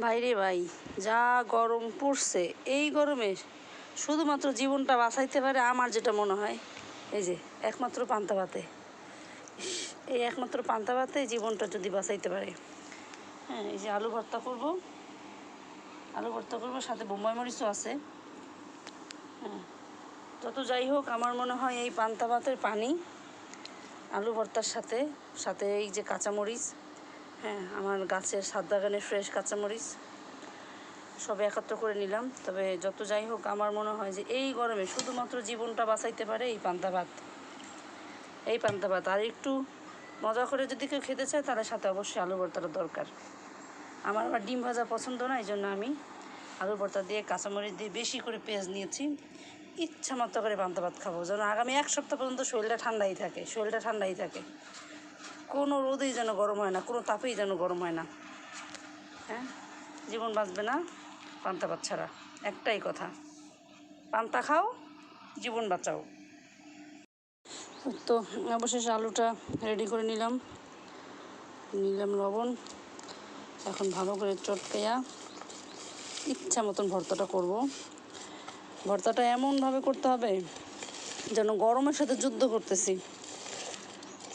ভাইরে ভাই, যা গরম পড়ছে, এই গরমে শুধুমাত্র জীবনটা বাঁচাইতে পারে আমার যেটা মনে হয়। এই যে, একমাত্র পান্তা ভাতে। এই একমাত্র পান্তা ভাতে জীবনটা যদি বাঁচাইতে পারে। হ্যাঁ এই যে আলু ভর্তা করব। আলু ভর্তা করব, সাথে বোম্বাই মরিচও আছে। হ্যাঁ যত যাই হোক, আমার মনে হয় এই পান্তা ভাতের পানি, আলু ভর্তার সাথে সাথে এই যে কাঁচামরিচ হ্যাঁ আমার গাছের সাত বাগানের ফ্রেশ কাঁচামরিচ সব একত্র করে নিলাম। তবে যত যাই হোক, আমার মনে হয় যে এই গরমে শুধুমাত্র জীবনটা বাঁচাইতে পারে এই পান্তা ভাত। এই পান্তা ভাত। আর একটু মজা করে যদি কেউ খেতে চায় তাহলে সাথে অবশ্যই আলু ভর্তাটা দরকার। আমার আবার ডিম ভাজা পছন্দ না এই জন্য আমি আলু ভর্তা দিয়ে কাঁচামরিচ দিয়ে বেশি করে পেঁয়াজ নিয়েছি। ইচ্ছা মতো করে পান্তা ভাত খাব। যেন আগামী এক সপ্তাহ পর্যন্ত শরীরটা ঠান্ডাই থাকে, শরীরটা ঠান্ডাই থাকে। কোনো রোদেই যেন গরম হয় না, কোনো তাপেই যেন গরম হয় না। হ্যাঁ? জীবন বাঁচবে না পান্তা বাচ্চারা একটাই কথা, পান্তা খাও, জীবন বাঁচাও। তো অবশেষে আলুটা রেডি করে নিলাম। নিলাম লবণ। এখন ভালো করে চটকাইয়া ইচ্ছা মতন ভর্তাটা করব। ভর্তাটা এমনভাবে করতে হবে যেন গরমের সাথে যুদ্ধ করতেছি।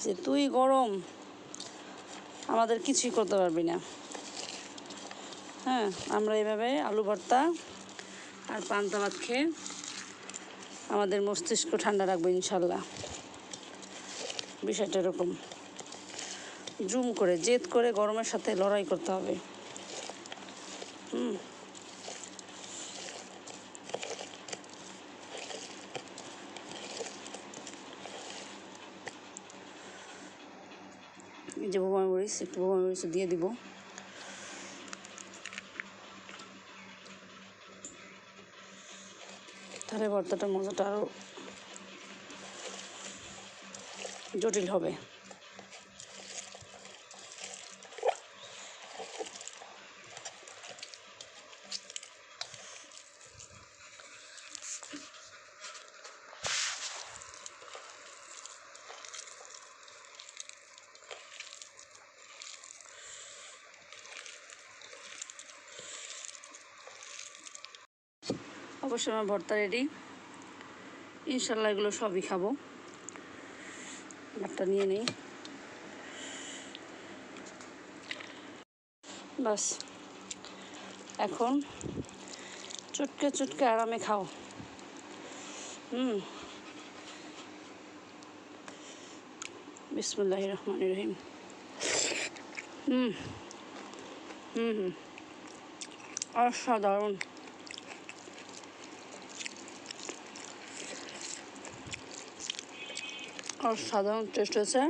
যে তুই গরম। আমাদের কিছুই করতে পারবি না। হ্যাঁ আমরা এভাবে আলু ভর্তা আর পান্তা ভাত খেয়ে আমাদের মস্তিষ্ক ঠান্ডা রাখব, ইনশাল্লাহ। বিষয়টা এরকম। জুম করে, জেদ করে গরমের সাথে লড়াই করতে হবে। হুম। এই যে বোমা মরিচ একটু বোমা মরিচ দিয়ে দিব। তাহলে ভর্তাটা মজাটা আরও জটিল হবে। অবশ্যই আমার ভর্তা রেডি ইনশাল্লাহ এগুলো সবই খাব। ভাতটা নিয়ে নেই। বাস। এখন চটকে চটকে আরামে খাও। হুম। বিসমুল্লাহ রহমান রহিম। হুম হুম। অসাধারণ। অসাধারণ টেস্ট হয়েছে।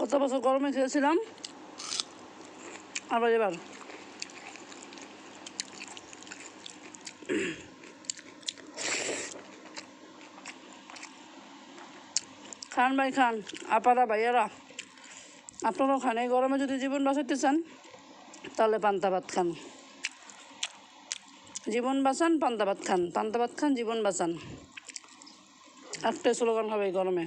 গত বছর গরমে খেয়েছিলাম। আবার এবার। খান ভাই খান, আপারা ভাইয়ারা। আপনারাও খান এই গরমে যদি জীবন বাঁচাইতে চান, তাহলে পান্তা ভাত খান। জীবন বাঁচান, পান্তা ভাত খান। পান্তা ভাত খান, জীবন বাঁচান। একটাই স্লোগান হবে এই গরমে।